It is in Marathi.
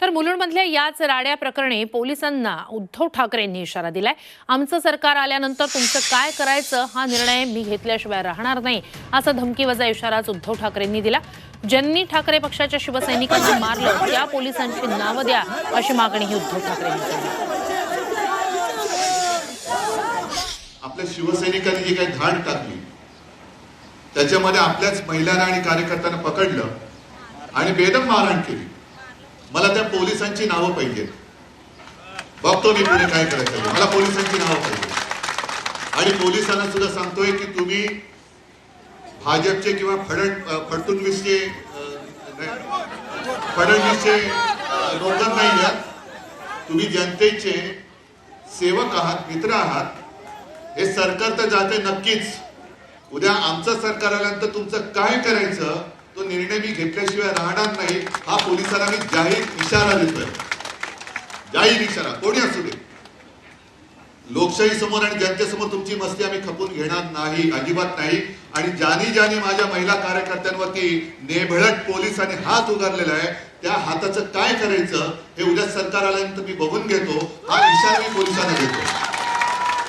तर मुलुंडमधल्या याच राड्या प्रकरणी पोलिसांना उद्धव ठाकरेंनी इशारा दिलाय. आमचं सरकार आल्यानंतर तुमचं काय करायचं हा निर्णय मी घेतल्याशिवाय राहणार नाही असा धमकीवजा इशाराच उद्धव ठाकरेंनी दिला. ज्यांनी ठाकरे पक्षाच्या शिवसैनिकांना मारलं त्या पोलिसांची नावं द्या अशी मागणीही उद्धव ठाकरेंनी केली. आपल्या शिवसैनिकांनी जी काही धाड टाकली त्याच्यामध्ये आपल्याच महिलांना आणि कार्यकर्त्यांना पकडलं आणि बेदम मारहाण केली. मला त्या पोलिसांची नावं पाहिजेत. बघतो मी पुढे काय करायचं मला पोलिसांची नावं पाहिजे आणि पोलिसांना सुद्धा सांगतोय की तुम्ही भाजपचे किंवा फडण फडणवीसचे फडणवीसचे अं, नाही आहात. तुम्ही जनतेचे सेवक आहात मित्र आहात. हे सरकार तर जाते नक्कीच. उद्या आमचं सरकार आल्यानंतर तुमचं काय करायचं? निर्णय मी घेतल्याशिवाय राहणार नाही हा पोलिसांना मी जाहीर इशारा देतोय. जाहीर इशारा. कोणी असू दे. लोकशाही समोर आणि जनतेसमोर तुमची मस्ती आम्ही खपून घेणार नाही अजिबात नाही. आणि ज्यानी ज्यानी माझ्या महिला कार्यकर्त्यांवरती नेभळट पोलिसांनी हात उगारलेला आहे त्या हाताचं काय करायचं हे उद्या सरकार आल्यानंतर मी बघून घेतो हा इशारा मी पोलिसांना देतो.